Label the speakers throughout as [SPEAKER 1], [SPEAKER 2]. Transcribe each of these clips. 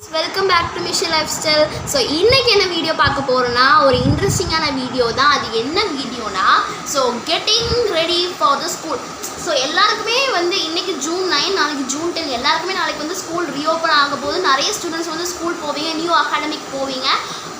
[SPEAKER 1] Welcome back to mission lifestyle so இன்னைக்கு என்ன video பார்க்க போகிறோன்னா ஒரு இன்ட்ரெஸ்டிங்கான வீடியோ தான். அது என்ன வீடியோனா so getting ready for the school so எல்லாருக்குமே வந்து இன்னைக்கு ஜூன் நைன் நாளைக்கு ஜூன் டென் எல்லாருக்குமே நாளைக்கு வந்து ஸ்கூல் ரீஓப்பன் ஆக போது நிறைய ஸ்டூடெண்ட்ஸ் வந்து ஸ்கூல் போவீங்க நியூ அகாடமிக் போவீங்க.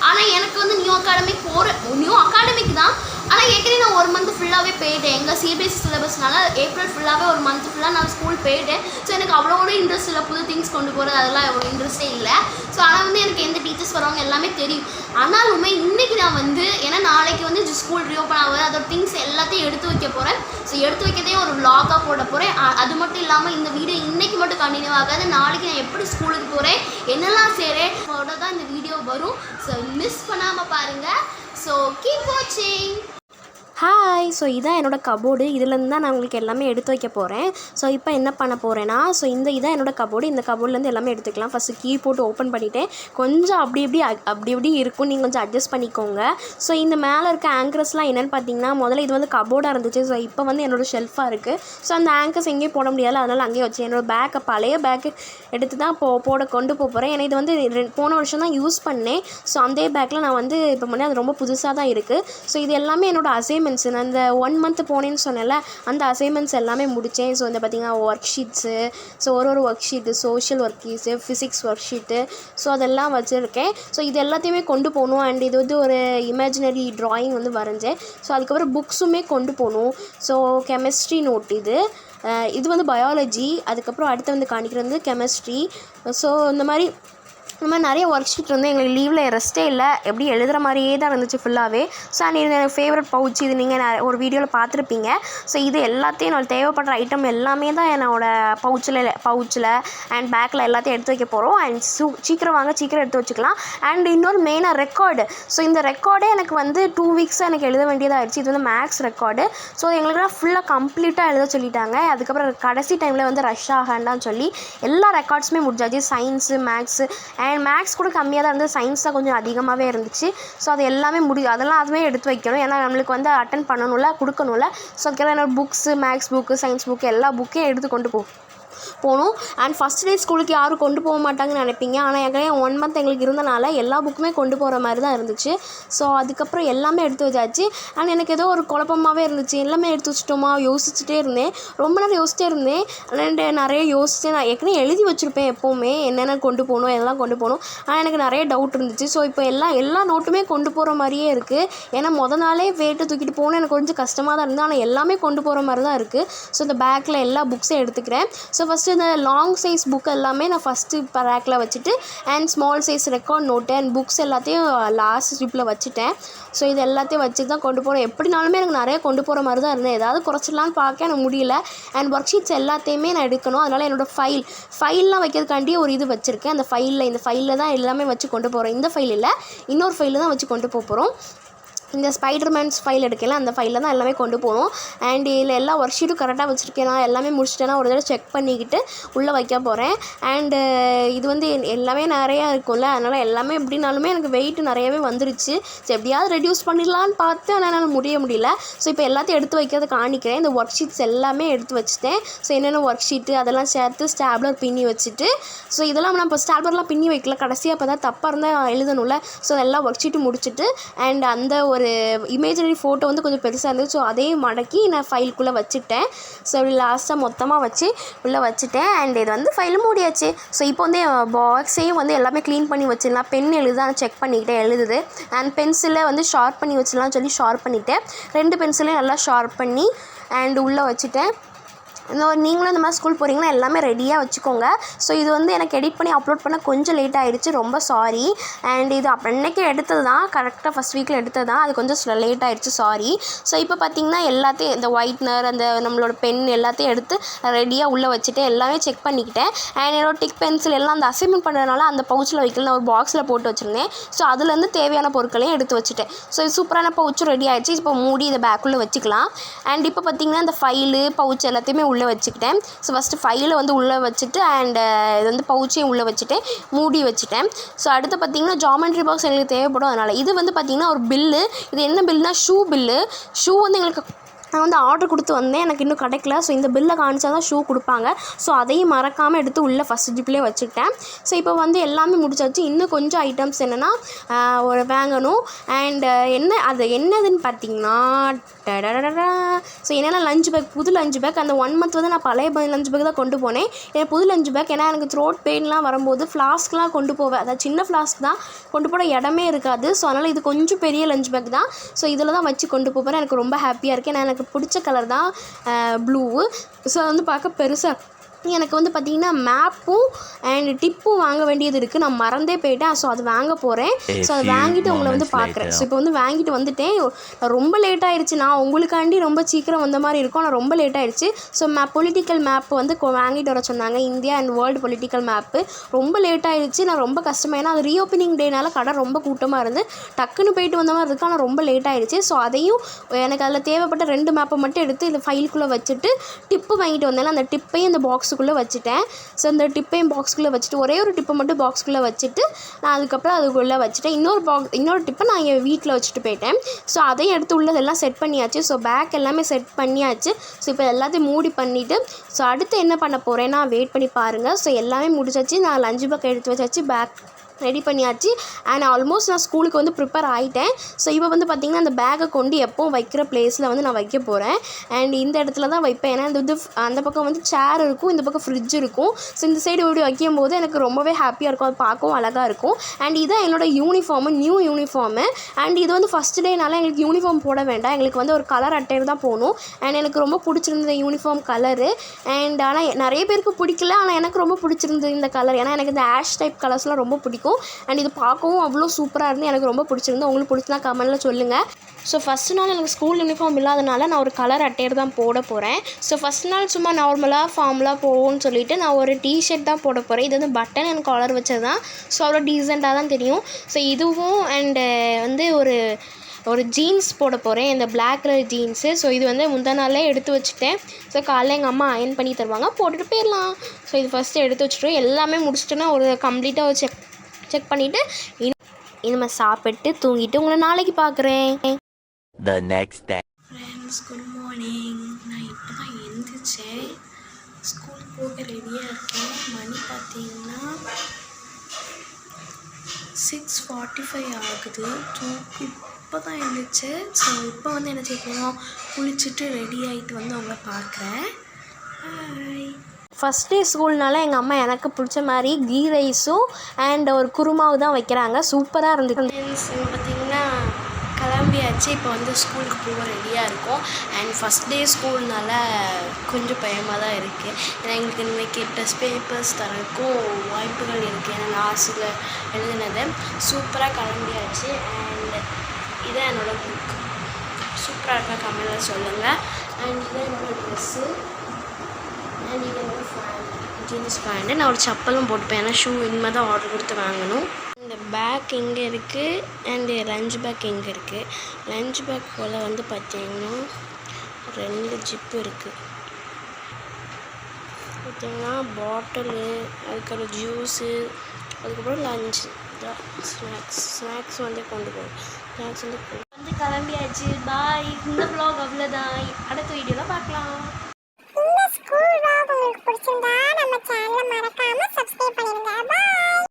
[SPEAKER 1] ஆனால் எனக்கு வந்து நியூ அகாடமிக் போகிற நியூ அகாடமிக் தான். ஆனால் ஏற்கனவே நான் ஒரு மந்த் ஃபுல்லாகவே போயிட்டேன். எங்கள் சிபிஎஸ்சி சிலபஸ்னால ஏப்ரல் ஃபுல்லாகவே ஒரு மந்த் ஃபுல்லாக நான் ஸ்கூல் போயிட்டேன். ஸோ எனக்கு அவ்வளோட இன்ட்ரெஸ்ட் இல்லை. புது திங்ஸ் கொண்டு போகிறது அதெல்லாம் அவ்வளோ இன்ட்ரெஸ்டே இல்லை. ஸோ ஆனால் வந்து எனக்கு எந்த டீச்சர்ஸ் வரவங்க எல்லாமே தெரியும். ஆனாலுமே இன்றைக்கி நான் வந்து ஏன்னா நாளைக்கு வந்து ஸ்கூல் ரீஓப்பன் ஆகுது. அதோட திங்ஸ் எல்லாத்தையும் எடுத்து வைக்க போகிறேன் ஸோ எடுத்து வைக்கதே ஒரு vlog-ஆ போட போகிறேன் அது மட்டும் இல்லாமல் இந்த வீடியோ இன்றைக்கி மட்டும் கண்டினியூ ஆகாது. நாளைக்கு நான் எப்படி ஸ்கூலுக்கு போகிறேன் என்னெல்லாம் செய்கிறேன் அதோட தான் இந்த வீடியோ வரும். ஸோ மிஸ் பண்ணாமல் பாருங்கள் ஸோ கீப் வாட்சிங்
[SPEAKER 2] ஹாய் ஸோ இதான் என்னோடய கபோர்டு இதுலேருந்து தான் நான் உங்களுக்கு எல்லாமே எடுத்து வைக்க போகிறேன் ஸோ இப்போ என்ன பண்ண போகிறேன்னா ஸோ இந்த இதான் என்னோடய கபோர்டு இந்த கபோர்ட்லேருந்து எல்லாமே எடுத்துக்கலாம். ஃபஸ்ட்டு கீ போட்டு ஓப்பன் பண்ணிட்டேன். கொஞ்சம் அப்படி இப்படி அப்படி இப்படி இருக்கும். நீங்கள் கொஞ்சம் அட்ஜஸ்ட் பண்ணிக்கோங்க. ஸோ இந்த மேலே இருக்க ஆங்கர்ஸ்லாம் என்னென்னு பார்த்தீங்கன்னா முதல்ல இது வந்து கபோர்டாக இருந்துச்சு. ஸோ இப்போ வந்து என்னோடய ஷெல்ஃபாக இருக்குது ஸோ அந்த ஆங்கர்ஸ் எங்கேயும் போட முடியாது. அதனால் அங்கேயே வச்சு என்னோடய பேக்கை பழைய பேக்கு எடுத்து தான் போ போட கொண்டு போக போகிறேன் ஏன்னா இது வந்து போன வருஷம் தான் யூஸ் பண்ணேன். ஸோ அந்த பேக்கில் நான் வந்து இப்போ பண்ணி அது ரொம்ப புதுசாக தான் இருக்குது ஸோ இது எல்லாமே என்னோடய அசைமெண்ட் அசைன்மெண்ட்ஸ் நான் அந்த ஒன் மந்த் போனேன்னு சொன்னேன்ல அந்த அசைன்மெண்ட்ஸ் எல்லாமே முடித்தேன் ஸோ இந்த பார்த்திங்கன்னா ஒர்க் ஷீட்ஸு ஸோ ஒரு ஒரு worksheet social worksheets physics worksheet so அதெல்லாம் வச்சுருக்கேன். ஸோ இது எல்லாத்தையுமே கொண்டு போகணும். அண்ட் இது வந்து ஒரு இமேஜினரி ட்ராயிங் வந்து வரைஞ்சேன். ஸோ அதுக்கப்புறம் புக்ஸுமே கொண்டு போகணும். ஸோ கெமிஸ்ட்ரி நோட் இது. இது வந்து பயாலஜி அதுக்கப்புறம் அடுத்து வந்து காணிக்கிறது வந்து கெமிஸ்ட்ரி ஸோ இந்த மாதிரி இந்த மாதிரி நிறைய ஒர்க் ஷீட் வந்து எங்களுக்கு லீவில் ரெஸ்ட்டே இல்லை. எப்படி எழுதுகிற மாதிரியே தான் இருந்துச்சு ஃபுல்லாகவே ஸோ அண்ட் இது எனக்கு ஃபேவரட் பவுச் இது நீங்கள் ஒரு வீடியோவில் பார்த்துருப்பீங்க. ஸோ இது எல்லாத்தையும் நான் தேவைப்படுற ஐட்டம் எல்லாமே தான் என்னோட பவுச்சில் பவுச்சில் அண்ட் பேக்கில் எல்லாத்தையும் எடுத்து வைக்க போகிறோம் அண்ட் சூ சீக்கிரம் வாங்க சீக்கிரம் எடுத்து வச்சுக்கலாம். அண்ட் இன்னொரு மெயினாக ரெக்கார்டு ஸோ இந்த ரெக்கார்டே எனக்கு வந்து டூ வீக்ஸாக எனக்கு எழுத வேண்டியதாகிடுச்சு இது வந்து மேக்ஸ் ரெக்கார்டு ஸோ எங்களுக்குலாம் ஃபுல்லாக கம்ப்ளீட்டாக எழுத சொல்லிட்டாங்க. அதுக்கப்புறம் கடைசி டைமில் வந்து ரஷ் ஆகாண்டான்னு சொல்லி எல்லா ரெக்கார்ட்ஸுமே முடிஞ்சாச்சு. சயின்ஸு மேக்ஸு அண்ட் மேக்ஸ் கூட கம்மியாக தான் இருந்தது. சயின்ஸ் தான் கொஞ்சம் அதிகமாகவே இருந்துச்சு. ஸோ அது எல்லாமே முடி அதெல்லாம் அதுவுமே எடுத்து வைக்கணும். ஏன்னா நம்மளுக்கு வந்து அட்டன் பண்ணணும்ல கொடுக்கணும்ல. ஸோ அதுக்கெல்லாம் என்னோட books maths book science book எல்லா புக்கையும் எடுத்து கொண்டு போ போகணும். அண்ட் ஃபஸ்ட் டே ஸ்கூலுக்கு யாரும் கொண்டு போக மாட்டாங்கன்னு நினைப்பீங்க. ஆனால் ஏற்கனவே ஒன் மந்த் எங்களுக்கு இருந்தனால எல்லா புக்குமே கொண்டு போகிற மாதிரி தான் இருந்துச்சு. ஸோ அதுக்கப்புறம் எல்லாமே எடுத்து வச்சாச்சு. அண்ட் எனக்கு ஏதோ ஒரு குழப்பமாகவே இருந்துச்சு. எல்லாமே எடுத்து வச்சிட்டோமா? யோசிச்சுட்டே இருந்தேன். ரொம்ப நேரம் யோசிச்சிட்டே இருந்தேன். அண்ட் நிறைய யோசிச்சு நான் ஏற்கனவே எழுதி வச்சுருப்பேன் எப்போவுமே. என்னென்ன கொண்டு போகணும் எல்லாம் கொண்டு போகணும். ஆனால் எனக்கு நிறைய டவுட் இருந்துச்சு. ஸோ இப்போ எல்லாம் எல்லா நோட்டுமே கொண்டு போகிற மாதிரியே இருக்குது ஏன்னா முத நாளே வேட்டு தூக்கிட்டு போகணும் எனக்கு கொஞ்சம் கஷ்டமாக தான் இருந்தது. ஆனால் எல்லாமே கொண்டு போகிற மாதிரி தான் இருக்குது ஸோ இந்த பேக்கில் எல்லா புக்ஸையும் எடுத்துக்கிறேன். ஸோ ஃபஸ்ட்டு இந்த லாங் சைஸ் புக் எல்லாமே நான் ஃபஸ்ட்டு ரேக்கில் வச்சுட்டு and small size record note and books எல்லாத்தையும் uh, லாஸ்ட் ஸ்ட்ரிப்பில் வச்சுட்டேன். ஸோ இது எல்லாத்தையும் வச்சு தான் கொண்டு போகிறேன் எப்படினாலுமே எனக்கு நிறைய கொண்டு போகிற மாதிரி தான் இருந்தேன் ஏதாவது குறைச்சிடலான்னு பார்க்க எனக்கு முடியல. அண்ட் ஒர்க் ஷீட்ஸ் எல்லாத்தையுமே நான் எடுக்கணும். அதனால் என்னோடய ஃபைல் ஃபைல்லாம் வைக்கிறதுக்காண்டி ஒரு இது வச்சுருக்கேன். அந்த ஃபைலில் இந்த ஃபைலில் தான் எல்லாமே வச்சு கொண்டு போகிறேன் இந்த ஃபைல் இல்லை இன்னொரு ஃபைலில் தான் வச்சு கொண்டு போக போகிறோம் இந்த ஸ்பைடர்மேன்ஸ் ஃபைல் எடுக்கல அந்த ஃபைலில் தான் எல்லாமே கொண்டு போகணும் அண்ட் இதில் எல்லா ஒர்க் ஷீட்டும் கரெக்டாக வச்சுருக்கேனா. எல்லாமே முடிச்சிட்டேன்னா ஒரு தடவை செக் பண்ணிக்கிட்டு உள்ளே வைக்க போகிறேன் அண்டு இது வந்து என்- எல்லாமே நிறையா இருக்கும்ல. அதனால் எல்லாமே எப்படினாலுமே எனக்கு வெயிட் நிறையவே வந்துருச்சு. ஸோ எப்படியாவது ரெடியூஸ் பண்ணிடலான்னு பார்த்து ஆனால் என்னால் முடிய முடியல. ஸோ இப்போ எல்லாத்தையும் எடுத்து வைக்கிறத காணிக்கிறேன். இந்த ஒர்க் ஷீட்ஸ் எல்லாமே எடுத்து வச்சுட்டேன். ஸோ என்னென்ன ஒர்க் ஷீட்டு அதெல்லாம் சேர்த்து ஸ்டாப்லர் பின்னி வச்சுட்டு ஸோ இதெல்லாம் நான் இப்போ ஸ்டாப்லர்லாம் பின்னி வைக்கல. கடைசியாக இப்போ தான் தப்பாக இருந்தால் எழுதணும்ல. ஸோ எல்லா ஒர்க் ஷீட்டும் முடிச்சுட்டு அண்ட் அந்த ஒரு ஒரு இமேஜினரி ஃபோட்டோ வந்து கொஞ்சம் பெருசாக இருந்தது. ஸோ அதையும் மடக்கி நான் ஃபைலுக்குள்ளே வச்சுட்டேன். ஸோ இப்படி லாஸ்ட்டாக மொத்தமாக வச்சு உள்ளே வச்சுட்டேன். அண்ட் இது வந்து ஃபைலும் மூடியாச்சு. ஸோ இப்போ வந்து என் பாக்ஸையும் வந்து எல்லாமே க்ளீன் பண்ணி வச்சிடலாம். பென் எழுதுதான் செக் பண்ணிக்கிட்டேன் எழுதுது. அண்ட் பென்சிலை வந்து ஷார்ப் பண்ணி வச்சிடலாம்னு சொல்லி ஷார்ப் பண்ணிட்டேன். ரெண்டு பென்சிலையும் நல்லா ஷார்ப் பண்ணி அண்ட் உள்ளே வச்சுட்டேன். நீங்களும் இந்த மாதிரி ஸ்கூல் போகிறீங்கன்னா எல்லாமே ரெடியாக வச்சுக்கோங்க. ஸோ இது வந்து எனக்கு எடிட் பண்ணி அப்லோட் பண்ண கொஞ்சம் லேட் ஆகிடுச்சு ரொம்ப சாரி அண்ட் இது அப்போ அன்னைக்கு எடுத்தது தான் கரெக்டாக ஃபஸ்ட் வீக்கில் எடுத்தது தான் அது கொஞ்சம் லேட் ஆகிடுச்சு சாரி ஸோ இப்போ பார்த்தீங்கன்னா எல்லாத்தையும் இந்த ஒயிட்னர் அந்த நம்மளோட பென் எல்லாத்தையும் எடுத்து ரெடியாக உள்ளே வச்சுட்டு எல்லாமே செக் பண்ணிக்கிட்டேன். அண்ட் என்னோட டிக் பென்சில் எல்லாம் அந்த அசைன்மெண்ட் பண்ணுறதுனால அந்த பவுச்சில் வைக்கல. நான் ஒரு பாக்ஸில் போட்டு வச்சுருந்தேன். ஸோ அதுலேருந்து தேவையான பொருட்களையும் எடுத்து வச்சுட்டேன். ஸோ இது சூப்பரான பவுச்சும் ரெடி ஆகிடுச்சு இப்போ மூடி இதை பேக்குள்ளே வச்சுக்கலாம். அண்ட் இப்போ பார்த்தீங்கன்னா இந்த ஃபைலு பவுச் எல்லாத்தையுமே உள்ள வச்சுக்கிட்டேன். ஸோ ஃபஸ்ட்டு ஃபைலை வந்து உள்ளே வச்சுட்டு அண்டு uh, இது வந்து பவுச்சையும் உள்ளே வச்சுட்டேன். மூடி வச்சுட்டேன். ஸோ அடுத்து பார்த்தீங்கன்னா ஜாமெண்ட்ரி பாக்ஸ் எங்களுக்கு தேவைப்படும். அதனால் இது வந்து பார்த்திங்கன்னா ஒரு பில்லு இது என்ன பில்லுனா ஷூ பில்லு ஷூ வந்து எங்களுக்கு நான் வந்து ஆர்டர் கொடுத்து வந்தேன். எனக்கு இன்னும் கிடைக்கல. ஸோ இந்த பில்லை காமிச்சா தான் ஷூ கொடுப்பாங்க. ஸோ அதையும் மறக்காமல் எடுத்து உள்ளே ஃபஸ்ட் ஜிப்லேயே வச்சுக்கிட்டேன். ஸோ இப்போ வந்து எல்லாமே முடிச்சாச்சு. இன்னும் கொஞ்சம் ஐட்டம்ஸ் என்னென்னா ஒரு வாங்கணும். அண்ட் என்ன அது என்னதுன்னு பார்த்தீங்கன்னா ஸோ என்னென்னா லஞ்ச் பேக் புது லஞ்ச் பேக் அந்த ஒன் மந்த் வந்து நான் பழைய லஞ்ச் பேக் தான் கொண்டு போனேன். எனக்கு புது லஞ்ச் பேக் ஏன்னா எனக்கு த்ரோட் பெயின்லாம் வரும்போது ஃப்ளாஸ்க்லாம் கொண்டு போவேன். அதாவது சின்ன ஃப்ளாஸ்க் தான். கொண்டு போட இடமே இருக்காது. ஸோ அதனால் இது கொஞ்சம் பெரிய லஞ்ச் பேக் தான். ஸோ இதில் தான் வச்சு கொண்டு போகிறேன் எனக்கு ரொம்ப ஹாப்பியாக இருக்குது ஏன்னா எனக்கு பிடிச்ச கலர் தான் ப்ளூவு ஸோ வந்து பார்க்க பெருசாக எனக்கு வந்து பார்த்திங்கன்னா மேப்பும் அண்ட் டிப்பும் வாங்க வேண்டியது இருக்குது நான் மறந்தே போயிட்டேன். ஸோ அது வாங்க போகிறேன் ஸோ அதை வாங்கிட்டு உங்களை வந்து பார்க்குறேன். ஸோ இப்போ வந்து வாங்கிட்டு வந்துட்டேன். ரொம்ப லேட் ஆயிடுச்சு. நான் உங்களுக்காண்டி ரொம்ப சீக்கிரம் வந்த மாதிரி இருக்கும். ஆனால் ரொம்ப லேட் ஆயிடுச்சு. ஸோ மேப் பொலிட்டிக்கல் மேப் வந்து வாங்கிட்டு வர சொன்னாங்க. India and world political map ரொம்ப லேட் ஆயிடுச்சு. நான் ரொம்ப கஷ்டமாக ஏன்னா அது ரீஓப்பனிங் டேனால கடை ரொம்ப கூட்டமாக இருந்து டக்குன்னு போயிட்டு வந்த மாதிரி இருக்கு ஆனால் ரொம்ப லேட் ஆயிடுச்சு. ஸோ அதையும் எனக்கு அதில் தேவைப்பட்ட ரெண்டு மேப்பை மட்டும் எடுத்து இந்த ஃபைலுக்குள்ளே வச்சுட்டு டிப்பு வாங்கிட்டு வந்தேன். அந்த டிப்பையும் இந்த பாக்ஸுக்குள்ளே வச்சுட்டேன். ஸோ அந்த டிப்பையும் பாக்ஸுக்குள்ளே வச்சுட்டு ஒரே ஒரு டிப்பை மட்டும் பாக்ஸுக்குள்ளே வச்சுட்டு நான் அதுக்கப்புறம் அதுக்குள்ளே வச்சுட்டேன். இன்னொரு பாக்ஸ் இன்னொரு டிப்பை நான் என் வீட்டில் வச்சுட்டு போயிட்டேன். ஸோ அதையும் எடுத்து உள்ளதெல்லாம் செட் பண்ணியாச்சு. ஸோ பேக் எல்லாமே செட் பண்ணியாச்சு. ஸோ இப்போ எல்லாத்தையும் மூடி பண்ணிவிட்டு ஸோ அடுத்து என்ன பண்ண போகிறேன்னா வெயிட் பண்ணி பாருங்கள் ஸோ எல்லாமே முடிச்சாச்சு நான் லஞ்ச் பேக் எடுத்து வச்சாச்சு. பேக் ரெடி பண்ணியாச்சு. அண்ட் ஆல்மோஸ்ட் நான் ஸ்கூலுக்கு வந்து ப்ரிப்பேர் ஆகிட்டேன் ஸோ இப்போ வந்து பார்த்திங்கன்னா அந்த பேக்கை கொண்டு எப்போவும் வைக்கிற பிளேஸில் வந்து நான் வைக்க போகிறேன் அண்ட் இந்த இடத்துல தான் வைப்பேன். ஏன்னா இந்த இது அந்த பக்கம் வந்து சேர் இருக்கும் இந்த பக்கம் ஃப்ரிட்ஜ் இருக்கும். ஸோ இந்த சைடு இப்படி வைக்கும் போது எனக்கு ரொம்பவே ஹாப்பியாக இருக்கும். அது பார்க்கவும் அழகாக இருக்கும். அண்ட் இதான் என்னோட யூனிஃபார்மு நியூ யூனிஃபார்மு அண்ட் இது வந்து ஃபஸ்ட் டேனால எங்களுக்கு யூனிஃபார்ம் போட வேண்டாம். எங்களுக்கு வந்து ஒரு கலர் அட்டையில் தான் போகணும். அண்ட் எனக்கு ரொம்ப பிடிச்சிருந்தது யூனிஃபார்ம் கலரு அண்ட் ஆனால் நிறைய பேருக்கு பிடிக்கல. ஆனால் எனக்கு ரொம்ப பிடிச்சிருந்தது இந்த கலர் ஏன்னா எனக்கு இந்த ஆஷ் டைப் கலர்ஸ்லாம் ரொம்ப பிடிக்கும். அண்ட் இது பார்க்கவும் அவ்வளோ சூப்பராக இருந்து எனக்கு ரொம்ப பிடிச்சிருந்து உங்களுக்கு பிடிச்சிருந்தா கமெண்ட்டில் சொல்லுங்கள் ஸோ ஃபஸ்ட் நாள் எனக்கு ஸ்கூல் யூனிஃபார்ம் இல்லாதனால நான் ஒரு கலர் அட்டையர் தான் போட போகிறேன் ஸோ ஃபஸ்ட் நாள் சும்மா நார்மலாக ஃபார்மலாக போவோம்னு சொல்லிட்டு நான் ஒரு டிஷர்ட் தான் போட போகிறேன் இது வந்து பட்டன் அண்ட் காலர் வச்சது தான் ஸோ அவ்வளோ டீசெண்டாக தான் தெரியும். ஸோ இதுவும் அண்டு வந்து ஒரு ஒரு ஜீன்ஸ் போட போகிறேன் இந்த பிளாக் கலர் ஜீன்ஸு ஸோ இது வந்து முந்தா நாளே எடுத்து வச்சுட்டேன். ஸோ காலைல எங்கள் அம்மா அயன் பண்ணி தருவாங்க. போட்டுட்டு போயிடலாம். ஸோ இது ஃபஸ்ட்டு எடுத்து வச்சுட்டு எல்லாமே முடிச்சிட்டோன்னா ஒரு கம்ப்ளீட்டாக ஒரு செக் செக் பண்ணிவிட்டு இனிமேல் சாப்பிட்டு தூங்கிட்டு உங்களை நாளைக்கு பார்க்குறேன்
[SPEAKER 3] The next day.
[SPEAKER 2] Friends good morning நான் இப்போ தான் எழுந்திரிச்சேன் ஸ்கூல் போக ரெடியாக இருக்கேன். மணி பார்த்தீங்கன்னா சிக்ஸ் ஃபார்ட்டி ஃபைவ் ஆகுது. தூக்கு இப்போ தான் எழுந்திரிச்சேன் ஸோ இப்போ வந்து என்ன செய்ய போகிறோம் குளிச்சுட்டு ரெடி ஆகிட்டு வந்து அவங்கள பார்க்குறேன். ஃபஸ்ட் டே ஸ்கூல்னால எங்கள் அம்மா எனக்கு பிடிச்ச மாதிரி கீ ரைஸும் அண்ட் ஒரு குருமாவும் தான் வைக்கிறாங்க. சூப்பராக இருந்துச்சு. பார்த்தீங்கன்னா கிளம்பியாச்சு. இப்போ வந்து ஸ்கூலுக்கு போக ரெடியாக இருக்கும். அண்ட் ஃபஸ்ட் டே ஸ்கூல்னால கொஞ்சம் பயமாக தான் இருக்குது ஏன்னா எங்களுக்கு இன்றைக்கி டெஸ்ட் பேப்பர்ஸ் தரக்கும் வாய்ப்புகள் இருக்குது ஏன்னா லாஸ்ட்டில் எழுதினது. சூப்பராக கிளம்பியாச்சு. அண்ட் இதான் என்னோடய புக் சூப்பராக இருக்கா கமெண்டில் சொல்லுங்கள் அண்ட் இதான் என்னோடய ட்ரெஸ்ஸு அண்ட் இது என்னோட ஃபேன் ஜீன்ஸ் பேண்ட்டு நான் ஒரு செப்பலும் போட்டுப்பேன். ஏன்னா ஷூ இனிமேல் தான் ஆர்டர் கொடுத்து வாங்கணும். இந்த பேக் இங்கே இருக்குது அண்டு லஞ்ச் பேக் இங்கே இருக்குது லஞ்ச் பேக் போல் வந்து பார்த்தீங்கன்னா ரெண்டு ஜிப்பு இருக்குது பார்த்தீங்கன்னா பாட்டிலு அதுக்கப்புறம் ஜூஸு அதுக்கப்புறம் லஞ்ச் ஸ்நாக்ஸ் ஸ்நாக்ஸ் வந்து கொண்டு போகணும் ஸ்நாக்ஸ் வந்து வந்து கிளம்பியாச்சு. பாய் இந்த ப்ளாக் அவ்வளோதான் அடுத்த வீடியோவில் பார்க்கலாம்.